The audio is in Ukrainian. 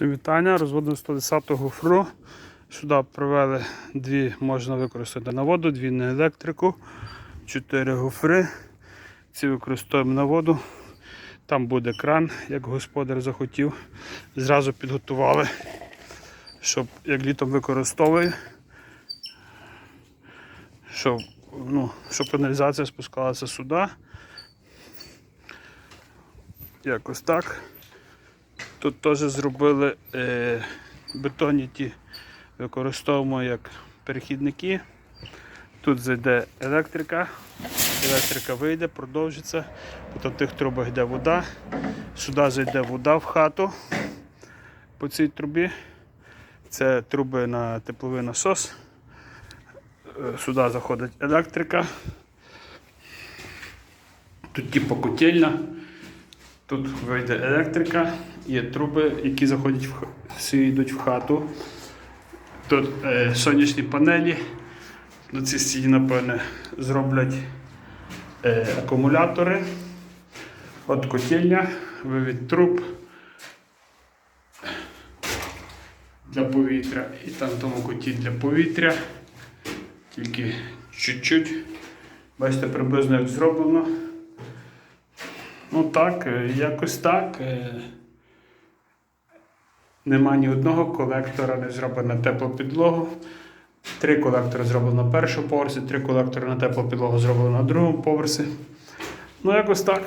Вітання, розводимо 110 гофру. Сюди провели дві, можна використати на воду, дві на електрику, чотири гофри. Ці використовуємо на воду. Там буде кран, як господар захотів. Зразу підготували, щоб як літом використовує, щоб, ну, щоб каналізація спускалася сюди. Якось так. Тут теж зробили е, бетонні ті, використовуємо як перехідники. Тут зайде електрика, електрика вийде, продовжиться. В тих трубах йде вода. Сюди зайде вода в хату по цій трубі. Це труби на тепловий насос. Е, Сюди заходить електрика. Тут типу котельня. Тут вийде електрика, є труби, які заходять в всі йдуть в хату. Тут е, сонячні панелі. На цій стіні, напевне, зроблять е, акумулятори. От котельня, вивід труб для повітря. І там тому коті для повітря. Тільки чуть-чуть. Бачите, приблизно як зроблено. Ну так, е, якось так. е. Нема ні одного колектора, не зроблено теплу підлогу. Три колектори зроблено на першому поверсі, три колектори на теплу підлогу зроблено на другому поверсі. Ну, якось так.